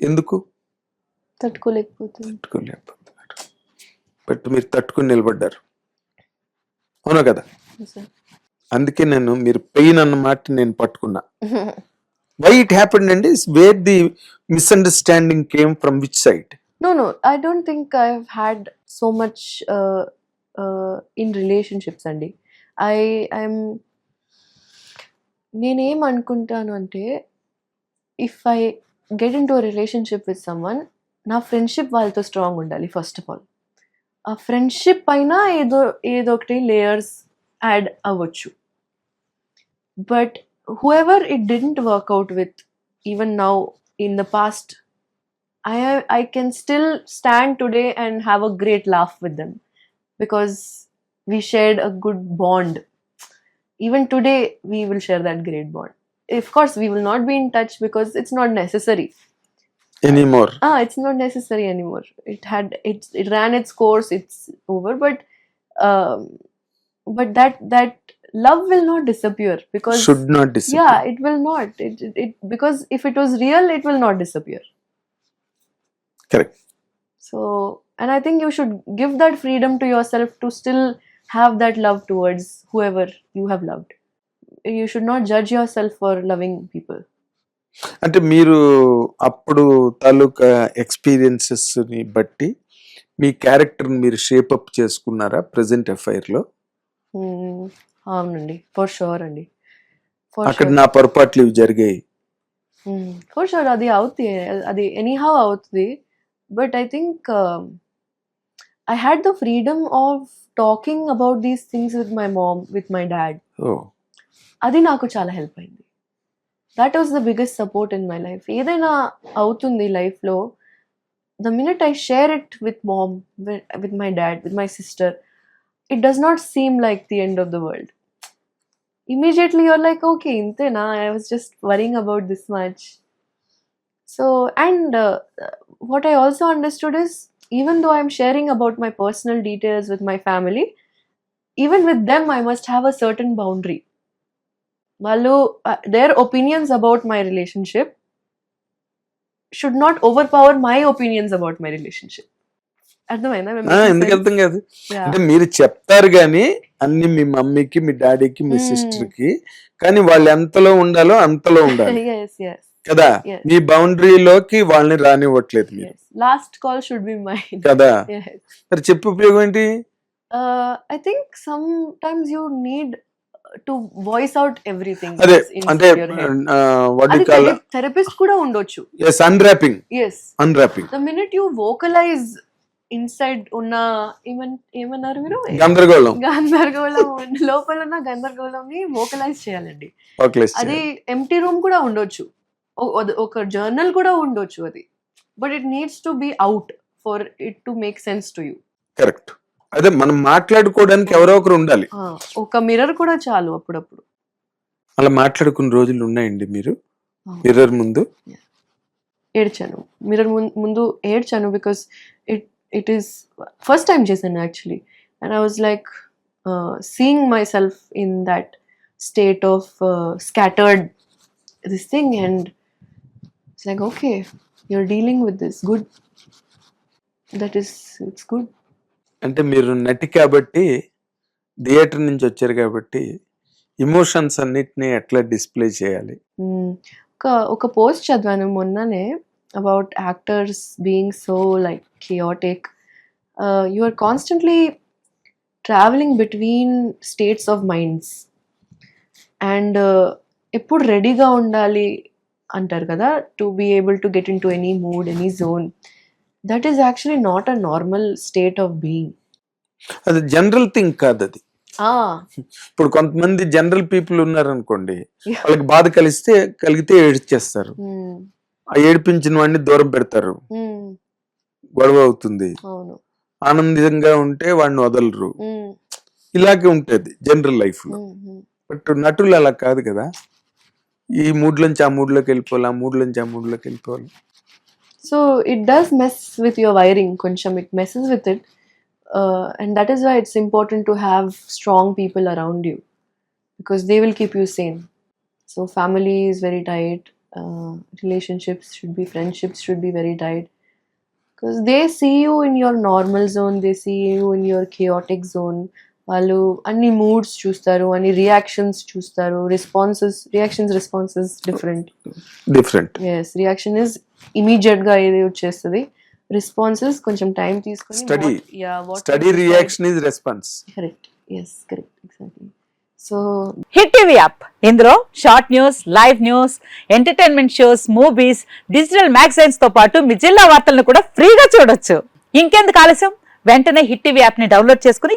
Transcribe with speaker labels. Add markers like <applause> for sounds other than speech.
Speaker 1: ఎందుకు? తట్టుకోలేకపోతున్నారు. బట్ మీరు తట్టుకుని నిలబడ్డారు. అవునా కదా? అందుకే నేను మీరు పెయిన్ అన్న మాట నేను పట్టుకున్నా. వై ఇట్ హ్యాపెండ్ అండి where the misunderstanding came from which side
Speaker 2: no no i don't think i've had so much uh, uh, in relationships అండి i i'm నేనేం అనుకుంటాను అంటే if I Get into relationship with someone నా friendship వాళ్ళతో strong ఉండాలి first of all ఆ friendship పైన ఏదో ఏదో ఒకటి లేయర్స్ యాడ్ అవ్వచ్చు but whoever it didn't work out with even now in the past I I can still stand today and have a great laugh with them because we shared a good bond. Even today, we will share that great bond. of course we will not be in touch because it's not necessary.
Speaker 1: Anymore.
Speaker 2: Ah it's not necessary anymore. It had it it ran its course it's over but um but that that love will not disappear because
Speaker 1: should not disappear.
Speaker 2: Yeah it will not. It, it, it because if it was real it will not disappear.
Speaker 1: Correct.
Speaker 2: So and i think you should give that freedom to yourself to still have that love towards whoever you have loved. You should not judge yourself for loving people.
Speaker 1: అంటే మీరు అప్పుడు తాలూకా ఎక్స్పీరియన్సెస్ని బట్టి మీ character మీరు shape up చేసుకున్నారా present ఎఫ్ఐఆర్లో?
Speaker 2: Hmm. అవునండి. ఫర్ షూర్ అండి. ఫర్
Speaker 1: అక్కడ నా పొరపాట్లు ఇవి జరిగాయి.
Speaker 2: ఫర్ షూర్ అది అవుతుంది అది ఎనీహౌ అవుతుంది but I think I had the freedom of talking about these things with my mom with my
Speaker 1: dad
Speaker 2: అది నాకు చాలా హెల్ప్ అయింది that was the biggest support in my life ఏదైనా అవుతుంది లైఫ్లో the minute I share it with mom with my dad with my sister it does not seem like the end of the world immediately you're like okay intena i was just worrying about this much so and uh, what i also understood is even though i'm sharing about my personal details with my family even with them i must have a certain boundary వాళ్ళు their opinions about my relationship should not overpower my opinions about my relationship
Speaker 1: ఎందుకు అర్థం కాదు? అంటే మీరు చెప్తారు కానీ అన్ని మీ మమ్మీకి మీ డాడీకి మీ సిస్టర్కి కానీ వాళ్ళు ఎంతలో ఉండాలో అంతలో ఉండాలి. <laughs> కదా? మీ బౌండరీ లోకి వాళ్ళని రానివ్వట్లేదు మీరు.
Speaker 2: Last call should be my
Speaker 1: కదా? <laughs> చెప్పు ఉపయోగం ఏంటి?
Speaker 2: I think sometimes you need to voice out everything.
Speaker 1: అదే అంటే. వాట్
Speaker 2: అది
Speaker 1: కాల్
Speaker 2: థెరపిస్ట్ కూడా ఉండొచ్చు.
Speaker 1: Yes unwrapping
Speaker 2: yes
Speaker 1: unwrapping
Speaker 2: the minute you vocalize inside ఉన్న ఏమన్ ఏమన్నారు మీరు?
Speaker 1: గందరగోళం.
Speaker 2: గందరగోళం లోపల ఉన్న గందరగోళం ని వోకలైజ్ చేయాలండి అది ఎంటీ రూమ్ కూడా ఉండొచ్చు. ఒక జర్నల్ కూడా ఉండొచ్చు అది. But it needs to be out for it to make sense to you
Speaker 1: correct అదే మనం మాట్లాడుకోవడానికి ఎవరో ఒకరు ఉండాలి.
Speaker 2: ఒక మిర్రర్ కూడా చాలు అప్పుడప్పుడు.
Speaker 1: అలా మాట్లాడుకున్న రోజులు ఉన్నాయండి మీరు. మిర్రర్ ముందు?
Speaker 2: ఏడ్చాను. మిర్రర్ ముందు ఏడ్చాను because it it is first time చేశాను actually and I was like seeing myself in that state of scattered this thing and it's like okay you're dealing with this good that is it's good
Speaker 1: అంటే మీరు నటి కాబట్టి theatre నుంచి వచ్చారు కాబట్టి emotions అన్నిటిని ఎట్లా డిస్ప్లే చేయాలి?
Speaker 2: ఒక ఒక పోస్ట్ చదివాను మొన్ననే about actors being so like chaotic. You are constantly travelling between states of minds. And ఎప్పుడు రెడీగా ఉండాలి అంటారు కదా to be able to get into any mood any zone. That is actually not a normal state of being
Speaker 1: అది general thing కాదు అది. ఇప్పుడు కొంతమంది జనరల్ పీపుల్ ఉన్నారనుకోండి వాళ్ళకి బాధ కలిస్తే కలిగితే ఏడ్చేస్తారు. ఆ ఏడిపించిన వాడిని దూరం పెడతారు. గొడవ అవుతుంది. ఆనందంగా ఉంటే వాడిని వదలరు.
Speaker 2: మ్మ్.
Speaker 1: ఇలాగే ఉంటుంది జనరల్
Speaker 2: లైఫ్లో.
Speaker 1: బట్ నటులు అలా కాదు కదా. ఈ మూడ్లోంచి ఆ మూడ్లోకి వెళ్ళిపోవాలి ఆ మూడ్లోంచి ఆ మూడ్లోకి వెళ్ళిపోవాలి.
Speaker 2: So it does mess with your wiring, koncham. It messes with it, uh, and that is why it's important to have strong people around you because they will keep you sane. So family is very tight, uh, relationships should be friendships should be very tight because they see you in your normal zone they see you in your chaotic zone వాళ్ళు అన్ని moods చూస్తారు అన్ని reactions చూస్తారు. Responses reactions responses
Speaker 1: different
Speaker 2: different yes reaction is ఇమీడియట్గా ఏది వచ్చేస్తుంది? Responses కొంచెం time తీసుకొని
Speaker 1: Study.
Speaker 2: Yeah what
Speaker 1: study reaction is response
Speaker 2: correct yes correct exactly so
Speaker 3: Hit TV app ఇందులో short news live news entertainment shows movies digital మ్యాగజైన్స్తో పాటు మీ జిల్లా వార్తలను కూడా ఫ్రీగా చూడొచ్చు. ఇంకెందుకు ఆలస్యం? వెంటనే హిట్ టీవీ యాప్ని డౌన్లోడ్ చేసుకుని